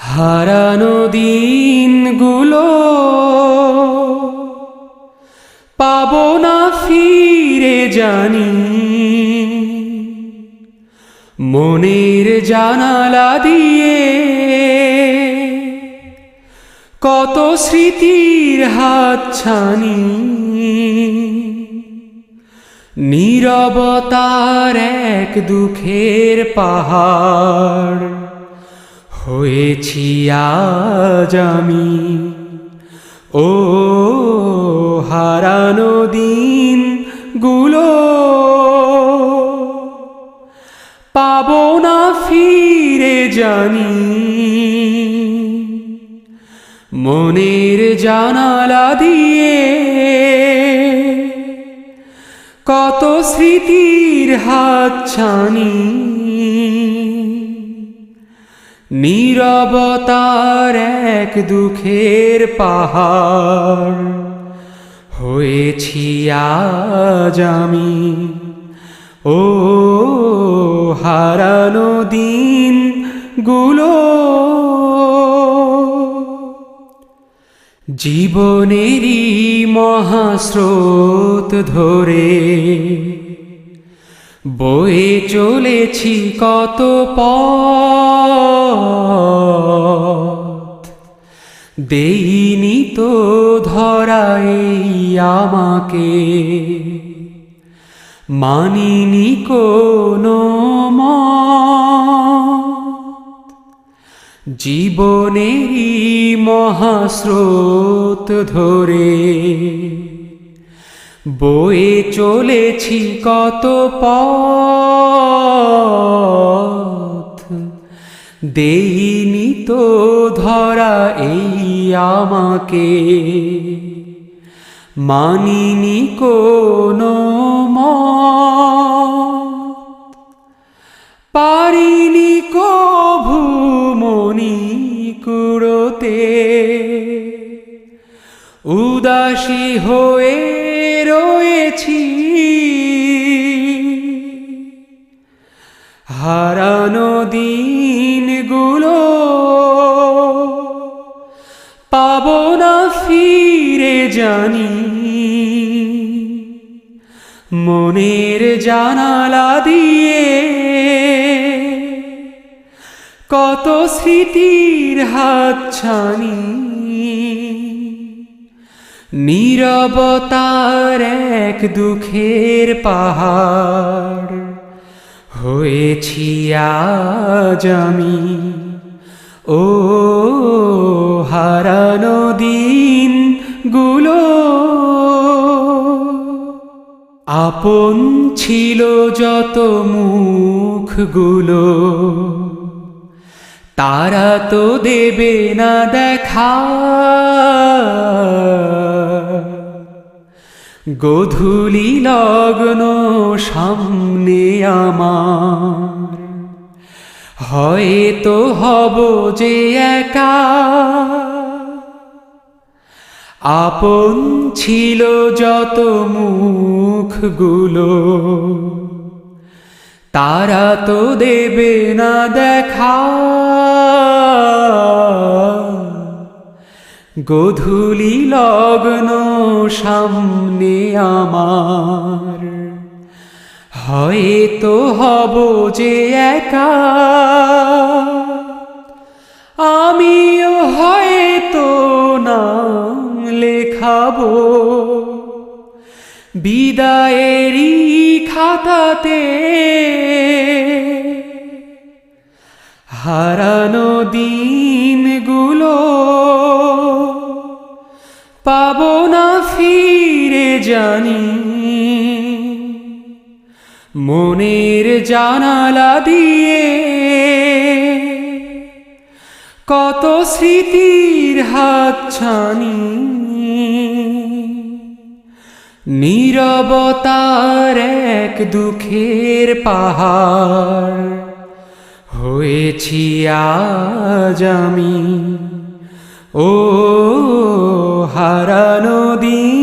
হারানো দিনগুলো পাবো না ফিরে জানি। মনের জানালা দিয়ে কত স্মৃতির হাত ছানি। নীরবতার এক দুঃখের পাহাড়। হয়েছি আজ আমি। ও হারানো দিনগুলো পাবো না ফিরে জানি। মনের জানালা দিয়ে কত স্মৃতির হাত ছানি নীরবতার এক দুঃখের পাহাড়। হয়েছি আজ আমি। ও হারানো দিনগুলো জীবনেরই মহাস্রোত ধরে বয়ে চলেছি কত পথ। দেইনি তো ধরাই আমাকে। মানিনি কোনো জীবনেরই মহাস্রোত ধরে বয়ে চলেছি কত পথ। দেইনি তো ধরা এই আমাকে। মানিনি কোনো পারিনি কভু মনি কুড়োতে। উদাসী হয়ে রয়েছি। হারানো দিনগুলো পাব না ফিরে জানি। মনের জানালা দিয়ে কত স্মৃতির হাত ছানি নীরবতার এক দুঃখের পাহাড়। হয়েছি আজ আমি। ও হারানো দিনগুলো আপন ছিল যত মুখগুলো। তারা তো দেবে না দেখা। গোধূলি লগ্ন সামনে আমার। হয়তো হব যে একা। আপন ছিল যত মুখগুলো, তারা তো দেবে না দেখা। গোধূলি লগ্ন সামনে আমার। হয়তো হব যে একা। আমিও হয়তো নাম লেখাবো। বিদায়েরই খাতাতে হারানো দিনগুলো পাবো না ফিরে জানি। মনের জানালা দিয়ে কত স্মৃতির হাত ছানি। নীরবতার এক দুঃখের পাহাড়, হয়েছি আজ আমি। ও হারানো দিন